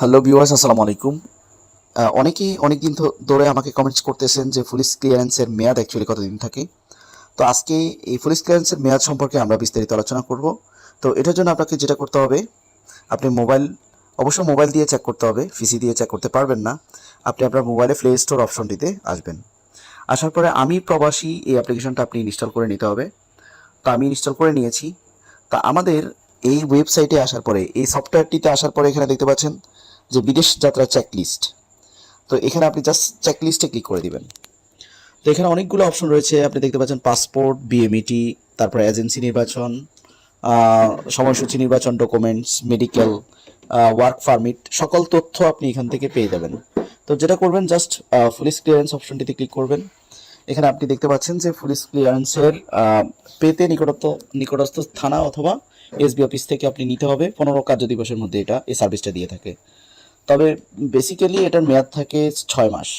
Hello viewers আসসালামু আলাইকুম। অনেকেই অনেক দিন ধরে আমাকে কমেন্টস করতেছেন যে পুলিশ ক্লিয়ারেন্সের মেয়াদ অ্যাকচুয়ালি কতদিন থাকে। তো আজকে এই পুলিশ ক্লিয়ারেন্সের মেয়াদ সম্পর্কে আমরা বিস্তারিত আলোচনা করব। তো এটার জন্য আপনাকে যেটা করতে হবে, আপনি মোবাইল অবশ্য মোবাইল দিয়ে চেক করতে হবে পিসি দিয়ে চেক করতে পারবেন না। আপনি আপনার মোবাইলে প্লে স্টোর অপশনটিতে আসবেন। আসার পরে আমি প্রবাসী, এই অ্যাপ্লিকেশনটা আপনি ইনস্টল করে নিতে হবে। তো আমি ইনস্টল করে নিয়েছি। তা আমাদের এই ওয়েবসাইটে আসার পরে, এই সফটওয়্যারটিতে আসার পরে এখানে দেখতে পাচ্ছেন যে বিদেশ যাত্রা চেকলিস্ট তো এখানে আপনি জাস্ট চেকলিস্টে ক্লিক করে দিবেন। তো এখানে অনেকগুলো অপশন রয়েছে। আপনি দেখতে পাচ্ছেন পাসপোর্ট বিএমইটি তারপরে এজেন্সি নির্বাচন সময়সূচি নির্বাচন ডকুমেন্টস মেডিকেল ওয়ার্ক পারমিট সকল তথ্য আপনি এখান থেকে পেয়ে যাবেন। তো যেটা করবেন জাস্ট পুলিশ ক্লিয়ারেন্স অপশনটিতে ক্লিক করবেন। এখানে আপনি দেখতে পাচ্ছেন যে পুলিশ ক্লিয়ারেন্সের পেতে নিকটস্থ নিকটস্থ থানা অথবা এসবি অফিস থেকে আপনি নিতে হবে। পনেরো কার্য দিবসের মধ্যে এটা এই সার্ভিসটা দিয়ে থাকে। তবে বেসিক্যালি এটার মেয়াদ থাকে ছয় মাস।